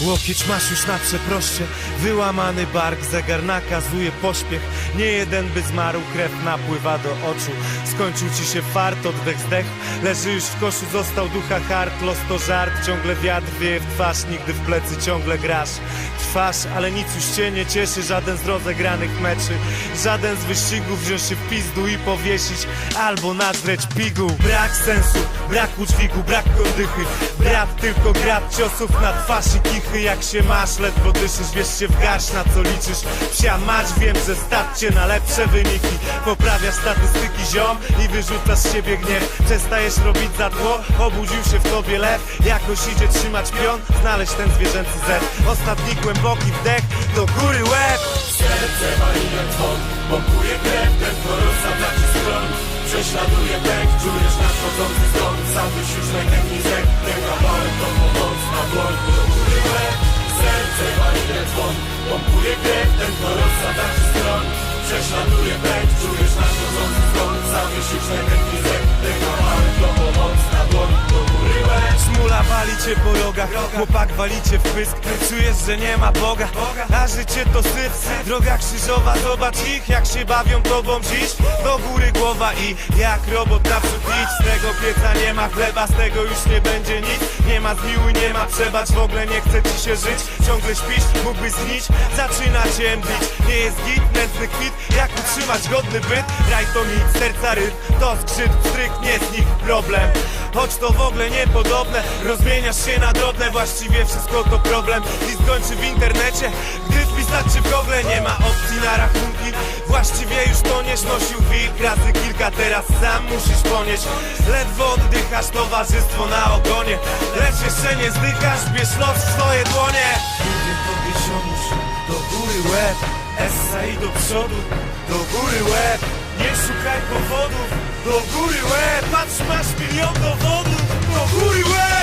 Łokieć masz już na przeproście. Wyłamany bark, zegar nakazuje pośpiech. Nie jeden by zmarł, krew napływa do oczu. Skończył ci się fart, oddech zdech Leży już w koszu, został ducha hart. Los to żart, ciągle wiatr wieje w twarz. Nigdy w plecy ciągle grasz. Trwasz, ale nic już cię nie cieszy. Żaden z rozegranych meczy. Żaden z wyścigów wziąć się w pizdu i powiesić. Albo nadreć pigu Brak sensu, brak udźwigu, brak oddychy. Brat tylko grat ciosów na twarz i Jak się masz, ledwo dyszysz, wiesz się w garść na co liczysz. Psia mać, wiem, że stać cię na lepsze wyniki. Poprawiasz statystyki ziom i wyrzucasz z siebie gniew. Przestajesz robić za tło, obudził się w tobie lew. Jakoś idzie trzymać pion, znaleźć ten zwierzęcy zet Ostatni głęboki wdech, do góry łeb. Serce wali jak dzwon Pompuje krew, ten to rozsadza ci skron Prześladuje pęk, czujesz nadchodzący skąd Sam myślisz lękiem Pompuje krew, ten to Cię po rogach, chłopak wali cię w pysk. Czujesz, że nie ma Boga, a życie to syf. Droga krzyżowa, zobacz ich, jak się bawią tobą dziś. Do góry głowa i jak robot naprzód idź. Z tego pieca nie ma chleba, z tego już nie będzie nic. Nie ma zmiłuj, nie ma przebacz, w ogóle nie chce ci się żyć. Ciągle śpisz, mógłbyś znić, zaczyna cię mdlić Nie jest git, nędzny kwit, jak utrzymać godny byt? Raj to nic, serca ryb, to skrzyp, stryk, nie z nich problem Choć to w ogóle niepodobne Rozmieniasz się na drobne. Właściwie wszystko to problem I skończy w internecie. Gdy wpisać czy w Google Nie ma opcji na rachunki. Właściwie już toniesz Nosił wilk. Razy kilka Teraz sam musisz ponieść. Ledwo oddychasz Towarzystwo na ogonie. Lecz jeszcze nie zdychasz Bierz los w swoje dłonie. Lubię podniesiono się Do góry łeb. Essa i do przodu Do góry łeb. Nie szukaj powodów Do góry łeb Patrz masz milion dowodów. Do góry łeb